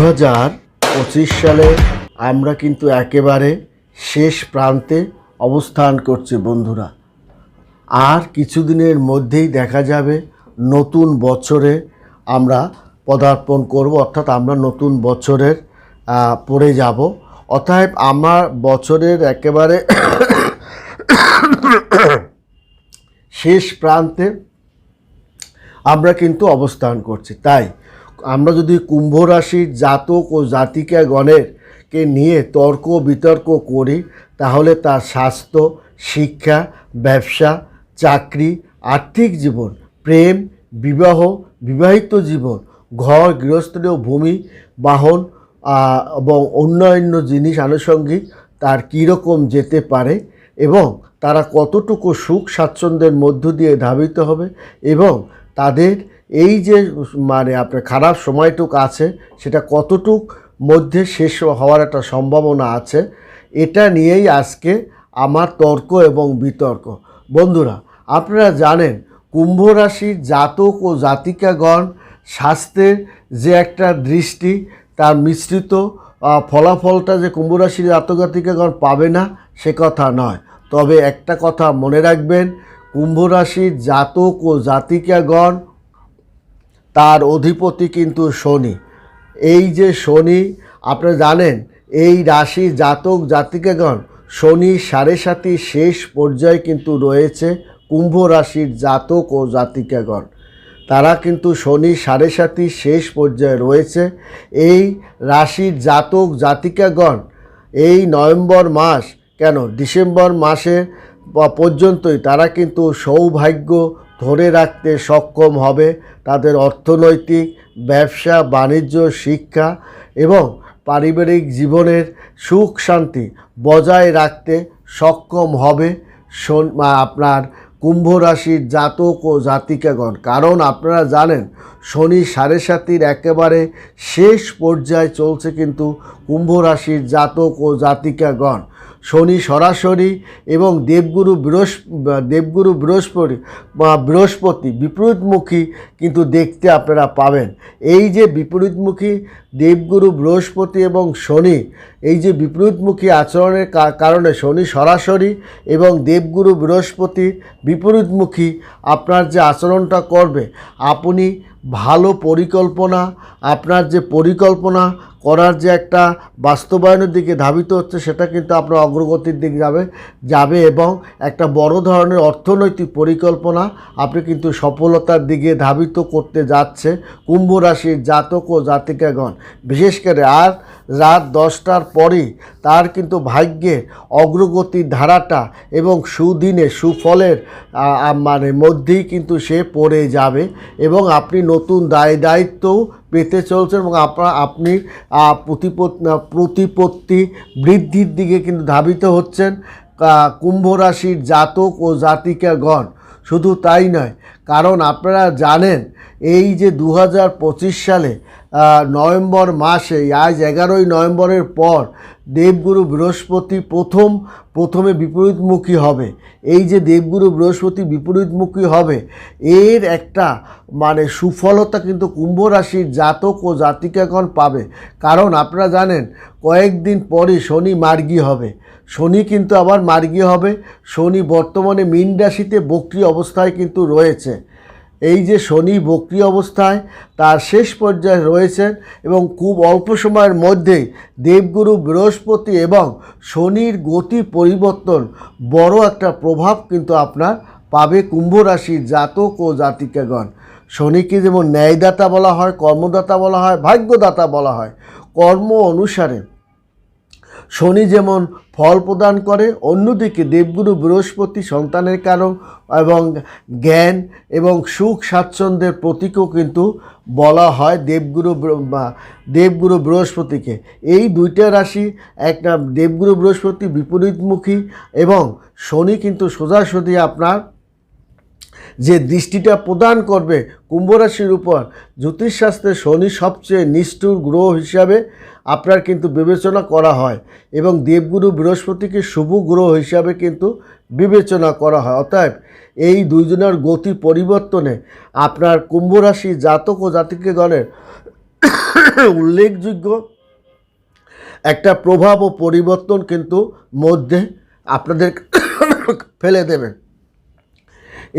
পঁচিশ সালে আমরা কিন্তু একেবারে শেষ প্রান্তে অবস্থান করছি বন্ধুরা। আর কিছুদিনের মধ্যেই দেখা যাবে নতুন বছরে আমরা পদার্পণ করব, অর্থাৎ আমরা নতুন বছরের পড়ে যাব। অতএব আমার বছরের একেবারে শেষ প্রান্তে আমরা কিন্তু অবস্থান করছি। তাই আমরা যদি কুম্ভ রাশির জাতক ও জাতিকা গণের কে নিয়ে তর্ক বিতর্ক করি, তাহলে তার স্বাস্থ্য, শিক্ষা, ব্যবসা, চাকরি, আর্থিক জীবন, প্রেম, বিবাহ, বিবাহিত জীবন, ঘর গৃহস্থলীয় ভূমি, বাহন এবং অন্যান্য জিনিস আনুষঙ্গিক তার কীরকম যেতে পারে এবং তারা কতটুকু সুখ স্বাচ্ছন্দ্যের মধ্য দিয়ে ধাবিত হবে এবং তাদের এই যে মানে আপনার খারাপ সময়টুক আছে, সেটা কতটুক মধ্যে শেষ হওয়ার একটা সম্ভাবনা আছে, এটা নিয়েই আজকে আমার তর্ক এবং বিতর্ক। বন্ধুরা, আপনারা জানেন, কুম্ভ রাশির জাতক ও জাতিকাগণ স্বাস্থ্যের যে একটা দৃষ্টি, তার মিশ্রিত ফলাফলটা যে কুম্ভ রাশির জাতক জাতিকাগণ পাবে না, সে কথা নয়। তবে একটা কথা মনে রাখবেন, কুম্ভ রাশির জাতক ও জাতিকাগণ তার অধিপতি কিন্তু শনি। এই যে শনি আপনারা জানেন, এই রাশি জাতক জাতিকাগণ শনি সাড়ে সাতি শেষ পর্যায়ে কিন্তু রয়েছে কুম্ভ রাশির জাতক ও জাতিকাগণ। তারা কিন্তু শনি সাড়ে সাতি শেষ পর্যায়ে রয়েছে। এই রাশির জাতক জাতিকাগণ এই নভেম্বর মাস, কেন? ডিসেম্বর মাসে পর্যন্তই তারা কিন্তু সৌভাগ্য ধরে রাখতে সক্ষম হবে তাদের অর্থনৈতিক, ব্যবসা, বাণিজ্য, শিক্ষা এবং পারিবারিক জীবনের সুখ শান্তি বজায় রাখতে সক্ষম হবে আপনার কুম্ভ রাশির জাতক ও জাতিকাগণ। কারণ আপনারা জানেন, শনি সাড়ে সাতির একেবারে শেষ পর্যায়ে চলছে কিন্তু কুম্ভ রাশির জাতক ও জাতিকাগণ। শনি সরাসরি এবং দেবগুরু বৃহস্প, দেবগুরু বৃহস্পতি বৃহস্পতি বিপরীতমুখী কিন্তু দেখতে আপনারা পাবেন। এই যে বিপরীতমুখী দেবগুরু বৃহস্পতি এবং শনি, এই যে বিপরীতমুখী আচরণের কারণে শনি সরাসরি এবং দেবগুরু বৃহস্পতি বিপরীতমুখী আপনার যে আচরণটা করবে, আপনি ভালো পরিকল্পনা, আপনার যে পরিকল্পনা করার যে একটা বাস্তবায়নের দিকে ধাবিত হচ্ছে, সেটা কিন্তু আপনার অগ্রগতির দিক যাবে যাবে এবং একটা বড় ধরনের অর্থনৈতিক পরিকল্পনা আপনি কিন্তু সফলতার দিকে ধাবিত করতে যাচ্ছে, কুম্ভ রাশির জাতক ও জাতিকাগণ। বিশেষ করে আর রাত দশটার পরেই তার কিন্তু ভাগ্যের অগ্রগতির ধারাটা এবং সুদিনে সুফলের মানে মধ্যেই কিন্তু সে পড়ে যাবে এবং আপনি নতুন দায় দায়িত্বও পেতে চলছেন এবং আপনার আপনি প্রতিপত- প্রতিপত্তি বৃদ্ধির দিকে কিন্তু ধাবিত হচ্ছেন কুম্ভ রাশির জাতক ও জাতিকাগণ শুধু তাই নয়, কারণ আপনারা জানেন, এই যে দু হাজার পঁচিশ সালে নভেম্বর মাসে, আজ এগারোই নভেম্বরের পর দেবগুরু বৃহস্পতি প্রথম, প্রথমে বিপরীতমুখী হবে। এই যে দেবগুরু বৃহস্পতি বিপরীতমুখী হবে, এর একটা মানে সুফলতা কিন্তু কুম্ভ রাশির জাতক ও জাতিকাগণ পাবে। কারণ আপনারা জানেন, কয়েকদিন পরে শনি মার্গী হবে। শনি কিন্তু আবার মার্গী হবে। শনি বর্তমানে মীন রাশিতে বক্রি অবস্থায় কিন্তু রয়েছে। এই যে শনি বক্রি অবস্থায়, তার শেষ পর্যায়ে রয়েছেন এবং খুব অল্প সময়ের মধ্যেই দেবগুরু বৃহস্পতি এবং শনির গতি পরিবর্তন বড় একটা প্রভাব কিন্তু আপনার পাবে কুম্ভ রাশির জাতক ও জাতিকাগণ। শনিকে যেমন ন্যায়দাতা বলা হয়, কর্মদাতা বলা হয়, ভাগ্যদাতা বলা হয়, কর্ম অনুসারে শনি যেমন ফল প্রদান করে, অন্যদিকে দেবগুরু বৃহস্পতি সন্তানের কারণ এবং জ্ঞান এবং সুখ স্বাচ্ছন্দ্যের প্রতীকও কিন্তু বলা হয় দেবগুরু দেবগুরু বৃহস্পতিকে। এই দুইটা রাশি একটা দেবগুরু বৃহস্পতি বিপরীতমুখী এবং শনি কিন্তু সোজাসুজি আপনার যে দৃষ্টিটা প্রদান করবে কুম্ভ রাশির উপর, জ্যোতিষশাস্ত্রে শনি সবচেয়ে নিষ্ঠুর গ্রহ হিসাবে আপনার কিন্তু বিবেচনা করা হয় এবং দেবগুরু বৃহস্পতিকে শুভ গ্রহ হিসাবে কিন্তু বিবেচনা করা হয়। অতএব এই দুইজনের গতি পরিবর্তনে আপনার কুম্ভ রাশি জাতক ও জাতিকগণের উল্লেখযোগ্য একটা প্রভাব ও পরিবর্তন কিন্তু মধ্যে আপনাদের ফেলে দেবে।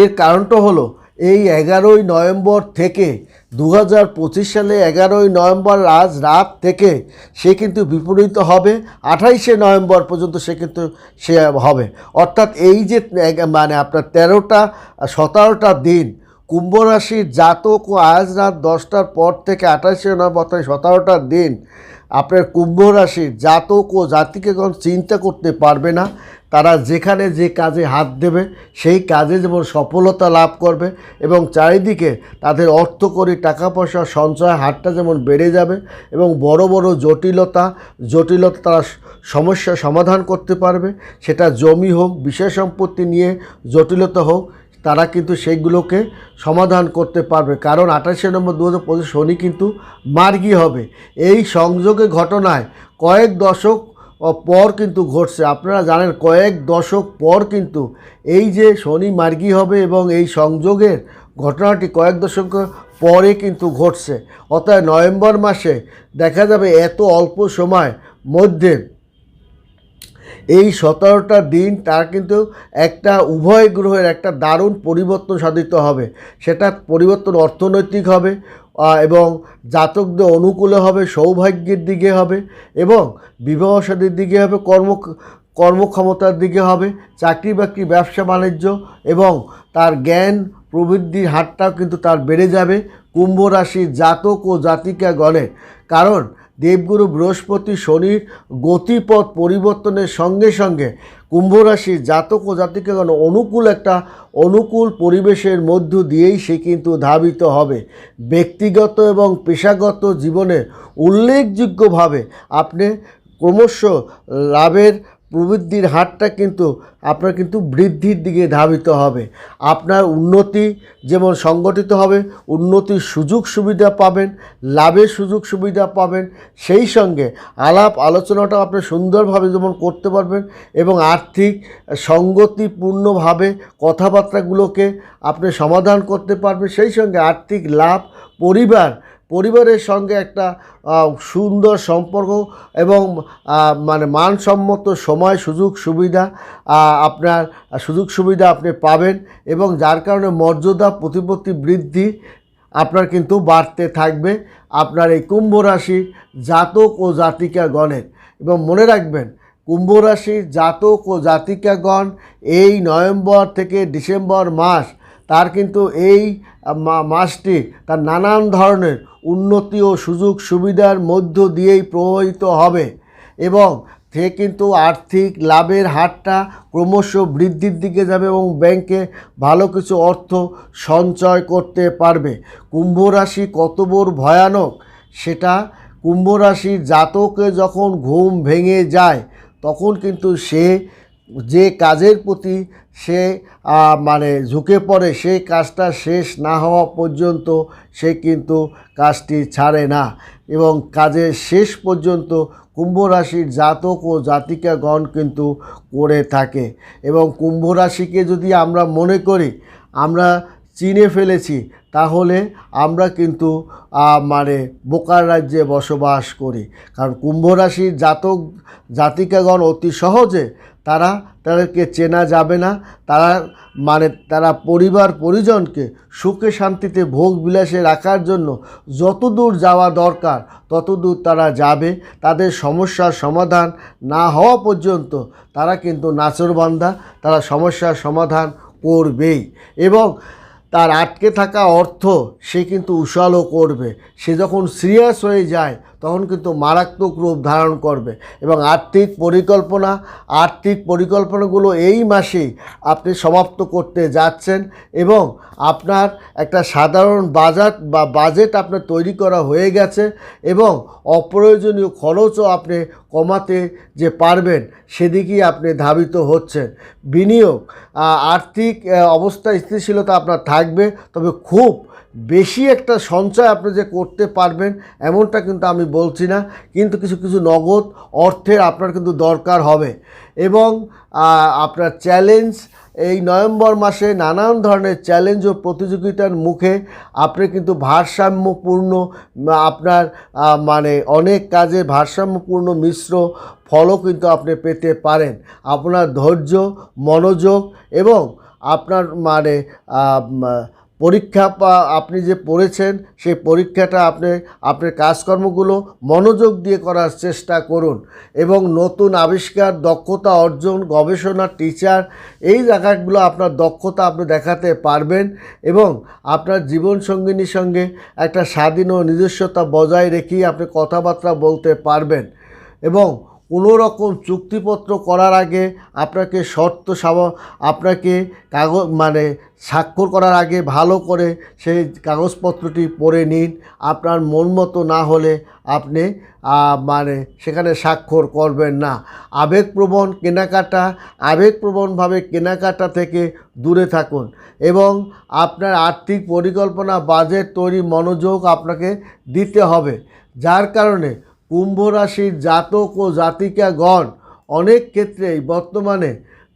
এর কারণটা হলো এই এগারোই নভেম্বর থেকে দু হাজার পঁচিশ সালে এগারোই নভেম্বর আজ রাত থেকে সে কিন্তু বিপরীত হবে। আঠাইশে নভেম্বর পর্যন্ত সে কিন্তু সে হবে। অর্থাৎ এই যে মানে আপনার তেরোটা, সতেরোটা দিন, কুম্ভ রাশির জাতক ও আজ রাত দশটার পর থেকে আঠাশে নভেম্বর অর্থাৎ সতেরোটা দিন আপনার কুম্ভ রাশির জাতক ও জাতিকেগণ চিন্তা করতে পারবে না। তারা যেখানে যে কাজে হাত দেবে, সেই কাজে যেমন সফলতা লাভ করবে এবং চারিদিকে তাদের অর্থকরী টাকা পয়সা সঞ্চয় হারটা যেমন বেড়ে যাবে এবং বড় বড় জটিলতা জটিলতা তারা সমস্যা সমাধান করতে পারবে। সেটা জমি হোক বিষয় সম্পত্তি নিয়ে জটিলতা হোক তারা কিন্তু সেইগুলোকে সমাধান করতে পারবে। কারণ আঠাশে নম্বর দু হাজার পঁচিশ শনি কিন্তু মার্গী হবে। এই সংযোগে ঘটনায় কয়েক দশক পর কিন্তু ঘটছে। আপনারা জানেন, কয়েক দশক পর কিন্তু এই যে শনি মার্গী হবে এবং এই সংযোগের ঘটনাটি কয়েক দশক পরে কিন্তু ঘটছে। অর্থাৎ নভেম্বর মাসে দেখা যাবে এত অল্প সময় মধ্যে এই সতেরোটা দিন তার কিন্তু একটা উভয় গ্রহের একটা দারুণ পরিবর্তন সাধিত হবে। সেটা পরিবর্তন অর্থনৈতিক হবে এবং জাতকদের অনুকূলে হবে, সৌভাগ্যের দিকে হবে, এবং বিবাহ সাদীর দিকে হবে, কর্ম, কর্মক্ষমতার দিকে হবে চাকরি বাকরি ব্যবসা, বাণিজ্য, এবং তার জ্ঞান প্রবৃদ্ধির হারটাও কিন্তু তার বেড়ে যাবে। কুম্ভ রাশির জাতক ও জাতিকা গণে কারণ দেবগুরু বৃহস্পতি শনির গতিপথ পরিবর্তনের সঙ্গে সঙ্গে কুম্ভ রাশির জাতক ও জাতিকাগণ অনুকূল একটা অনুকূল পরিবেশের মধ্য দিয়েই সে কিন্তু ধাবিত হবে। ব্যক্তিগত এবং পেশাগত জীবনে উল্লেখযোগ্যভাবে আপনি ক্রমশ লাভের প্রবৃদ্ধির হারটা কিন্তু আপনার কিন্তু বৃদ্ধির দিকে ধাবিত হবে। আপনার উন্নতি যেমন সংগঠিত হবে, উন্নতির সুযোগ সুবিধা পাবেন, লাভের সুযোগ সুবিধা পাবেন, সেই সঙ্গে আলাপ আলোচনাটাও আপনি সুন্দরভাবে যেমন করতে পারবেন এবং আর্থিক সঙ্গতিপূর্ণভাবে কথাবার্তাগুলোকে আপনি সমাধান করতে পারবেন, সেই সঙ্গে আর্থিক লাভ, পরিবার পরিবারের সঙ্গে একটা সুন্দর সম্পর্ক এবং মানে মানসম্মত সময়, সুযোগ সুবিধা আপনার, সুযোগ সুবিধা আপনি পাবেন এবং যার কারণে মর্যাদা প্রতিপত্তি বৃদ্ধি আপনার কিন্তু বাড়তে থাকবে। আপনার এই কুম্ভ রাশি জাতক ও জাতিকা গণের এবং মনে রাখবেন, কুম্ভ রাশির জাতক ও জাতিকাগণ এই নভেম্বর থেকে ডিসেম্বর মাস, তার কিন্তু এই মাসটি তার নানান ধরনের উন্নতি ও সুযোগ সুবিধার মধ্য দিয়েই প্রভাবিত হবে এবং সে কিন্তু আর্থিক লাভের হারটা ক্রমশ বৃদ্ধির দিকে যাবে এবং ব্যাংকে ভালো কিছু অর্থ সঞ্চয় করতে পারবে। কুম্ভ রাশি কত বড় ভয়ানক সেটা কুম্ভ রাশির জাতকে যখন ঘুম ভেঙে যায়, তখন কিন্তু সে যে কাজের প্রতি সে মানে ঝুঁকে পড়ে সেই কাজটা শেষ না হওয়া পর্যন্ত সে কিন্তু কাজটি ছাড়ে না এবং কাজের শেষ পর্যন্ত কুম্ভ রাশির জাতক ও জাতিকাগণ কিন্তু করে থাকে এবং কুম্ভ রাশিকে যদি আমরা মনে করি, আমরা চিনে ফেলেছি, তাহলে আমরা কিন্তু মানে বোকার রাজ্যে বসবাস করি। কারণ কুম্ভ রাশির জাতক, জাতিকাগণ অতি সহজে তারা তাদেরকে চেনা যাবে না। তারা মানে তারা পরিবার পরিজনকে সুখে শান্তিতে ভোগ বিলাসে রাখার জন্য যতদূর যাওয়া দরকার ততদূর তারা যাবে। তাদের সমস্যার সমাধান না হওয়া পর্যন্ত তারা কিন্তু নাচরবান্ধা, তারা সমস্যার সমাধান করবেই এবং তার আটকে থাকা অর্থ সে কিন্তু উশালও করবে। সে যখন সিরিয়াস হয়ে যায় তখন কিন্তু মারাত্মক রূপ ধারণ করবে। এবং আর্থিক পরিকল্পনা, আর্থিক পরিকল্পনাগুলো এই মাসেই আপনি সমাপ্ত করতে যাচ্ছেন এবং আপনার একটা সাধারণ বাজার বা বাজেট আপনার তৈরি করা হয়ে গেছে এবং অপ্রয়োজনীয় খরচও আপনি কমাতে যে পারবেন সেদিকেই আপনি ধাবিত হচ্ছেন। বিনিয়োগ আর্থিক অবস্থা স্থিতিশীলতা আপনার থাকবে, তবে খুব বেশি একটা সঞ্চয় আপনি যে করতে পারবেন, এমনটা কিন্তু আমি বলছি না, কিন্তু কিছু কিছু নগদ অর্থের আপনার কিন্তু দরকার হবে। এবং আপনার চ্যালেঞ্জ এই নভেম্বর মাসে নানান ধরনের চ্যালেঞ্জ ও প্রতিযোগিতার মুখে আপনি কিন্তু ভারসাম্যপূর্ণ আপনার মানে অনেক কাজে ভারসাম্যপূর্ণ মিশ্র ফলও কিন্তু আপনি পেতে পারেন। আপনার ধৈর্য, মনোযোগ এবং আপনার মানে পরীক্ষা আপনি যে পড়েছেন, সেই পরীক্ষাটা আপনি, আপনার কাজকর্মগুলো মনোযোগ দিয়ে করার চেষ্টা করুন এবং নতুন আবিষ্কার, দক্ষতা অর্জন, গবেষণা, টিচার, এই জায়গাগুলো আপনার দক্ষতা আপনি দেখাতে পারবেন এবং আপনার জীবনসঙ্গিনীর সঙ্গে একটা স্বাধীন ও নিজস্বতা বজায় রেখেই আপনি কথাবার্তা বলতে পারবেন এবং কোনো রকম চুক্তিপত্র করার আগে আপনাকে শর্ত আপনাকে কাগজ মানে স্বাক্ষর করার আগে ভালো করে সেই কাগজপত্রটি পড়ে নিন। আপনার মন মতো না হলে আপনি মানে সেখানে স্বাক্ষর করবেন না। আবেগপ্রবণ কেনাকাটা, আবেগপ্রবণভাবে কেনাকাটা থেকে দূরে থাকুন এবং আপনার আর্থিক পরিকল্পনা, বাজেট তৈরি মনোযোগ আপনাকে দিতে হবে, যার কারণে কুম্ভ রাশির জাতক ও জাতিকাগণ অনেক ক্ষেত্রেই বর্তমানে,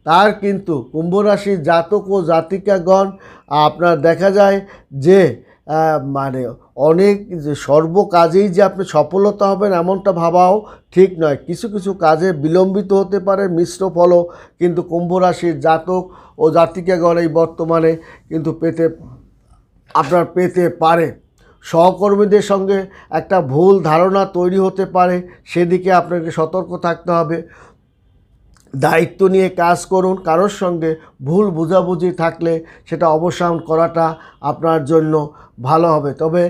তার কিন্তু কুম্ভ রাশির জাতক ও জাতিকাগণ, আপনার দেখা যায় যে মানে অনেক যে সর্ব কাজেই যে আপনি সফলতা হবেন এমনটা ভাবাও ঠিক নয়। কিছু কিছু কাজে বিলম্বিত হতে পারে মিশ্র ফলও, কিন্তু কুম্ভ রাশির জাতক ও জাতিকাগণ এই বর্তমানে কিন্তু পেতে, আপনার পেতে পারে। সহকর্মীদের সঙ্গে একটা ভুল ধারণা তৈরি হতে পারে, সেদিকে আপনাকে সতর্ক থাকতে হবে। দায়িত্ব নিয়ে কাজ করুন, কারোর সঙ্গে ভুল বোঝাবুঝি থাকলে সেটা অবসান করাটা আপনার জন্য ভালো হবে। তবে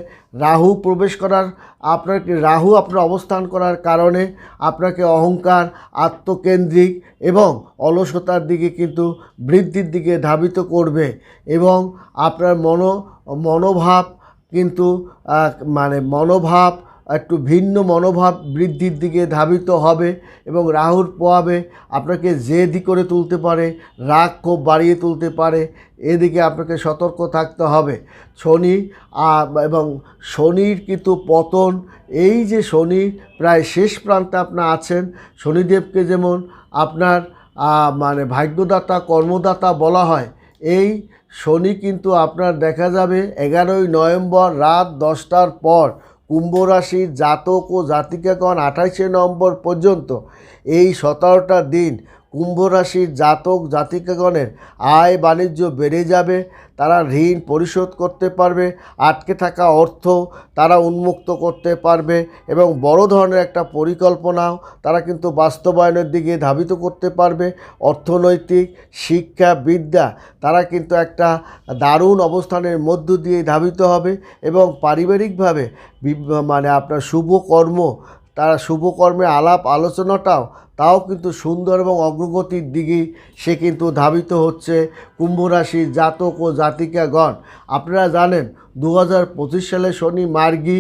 রাহু প্রবেশ করার, আপনার রাহু আপনার অবস্থান করার কারণে আপনাকে অহংকার, আত্মকেন্দ্রিক এবং অলসতার দিকে কিন্তু বৃদ্ধির দিকে ধাবিত করবে এবং আপনার মনো, মনোভাব কিন্তু মানে মনোভাব, একটু ভিন্ন মনোভাব বৃদ্ধির দিকে ধাবিত হবে এবং রাহুর প্রভাবে আপনাকে জেদি করে তুলতে পারে, রাগ ক্ষোভ বাড়িয়ে তুলতে পারে, এদিকে আপনাকে সতর্ক থাকতে হবে। শনি এবং শনির কিন্তু পতন, এই যে শনি প্রায় শেষ প্রান্তে আপনার আছেন, শনিদেবকে যেমন আপনার মানে ভাগ্যদাতা, কর্মদাতা বলা হয়, এই শনি কিন্তু আপনার দেখা যাবে এগারোই নভেম্বর রাত দশটার পর কুম্ভ রাশির জাতক ও জাতিকাগণ আঠাশে নভেম্বর পর্যন্ত এই সতেরোটা দিন কুম্ভ রাশির জাতক জাতিকাগণের আয় বাণিজ্য বেড়ে যাবে, তারা ঋণ পরিশোধ করতে পারবে, আটকে থাকা অর্থ তারা উন্মুক্ত করতে পারবে এবং বড় ধরনের একটা পরিকল্পনাও তারা কিন্তু বাস্তবায়নের দিকে ধাবিত করতে পারবে। অর্থনৈতিক, শিক্ষা, বিদ্যা তারা কিন্তু একটা দারুণ অবস্থানের মধ্য দিয়ে ধাবিত হবে এবং পারিবারিকভাবে মানে আপনার শুভ কর্ম তারা শুভকর্মে আলাপ আলোচনাটাও তাও কিন্তু সুন্দর এবং অগ্রগতির দিকে সে কিন্তু ধাবিত হচ্ছে কুম্ভরাশি জাতক ও জাতিকাগণ। আপনারা জানেন দু হাজার পঁচিশ সালে শনি মার্গী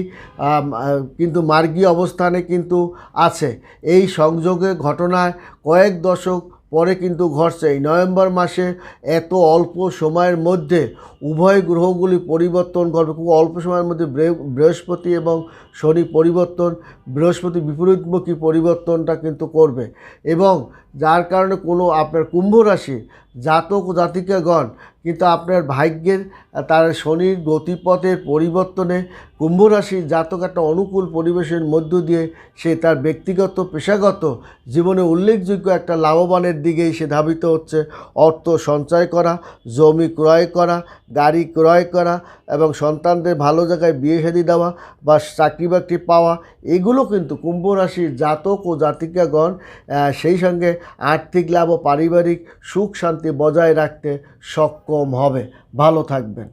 কিন্তু মার্গী অবস্থানে কিন্তু আছে। এই সংযোগে ঘটনায় কয়েক দশক পরে কিন্তু ঘটছে। এই নভেম্বর মাসে এত অল্প সময়ের মধ্যে উভয় গ্রহগুলি পরিবর্তন ঘটবে। খুব অল্প সময়ের মধ্যে বৃহ- বৃহস্পতি এবং শনি পরিবর্তন, বৃহস্পতি বিপরীতমুখী পরিবর্তনটা কিন্তু করবে। এবং যার কারণে কোনো আপনার কুম্ভ রাশি, জাতক জাতিকাগণ কিন্তু আপনার ভাগ্যের তার শনির গতিপথের পরিবর্তনে কুম্ভ রাশির জাতক একটা অনুকূল পরিবেশের মধ্য দিয়ে সে তার ব্যক্তিগত, পেশাগত জীবনে উল্লেখযোগ্য একটা লাভবানের দিকেই সে ধাবিত হচ্ছে। অর্থ সঞ্চয় করা, জমি ক্রয় করা, গাড়ি ক্রয় করা এবং সন্তানদের ভালো জায়গায় বিয়ে শাদী দেওয়া বা চাকরি বাকরি পাওয়া, এগুলো কিন্তু কুম্ভ রাশির জাতক ও জাতিকাগণ সেই সঙ্গে আর্থিক লাভ ও পারিবারিক সুখ শান্তি বজায় রাখতে সক্ষম হবে। ভালো থাকবেন।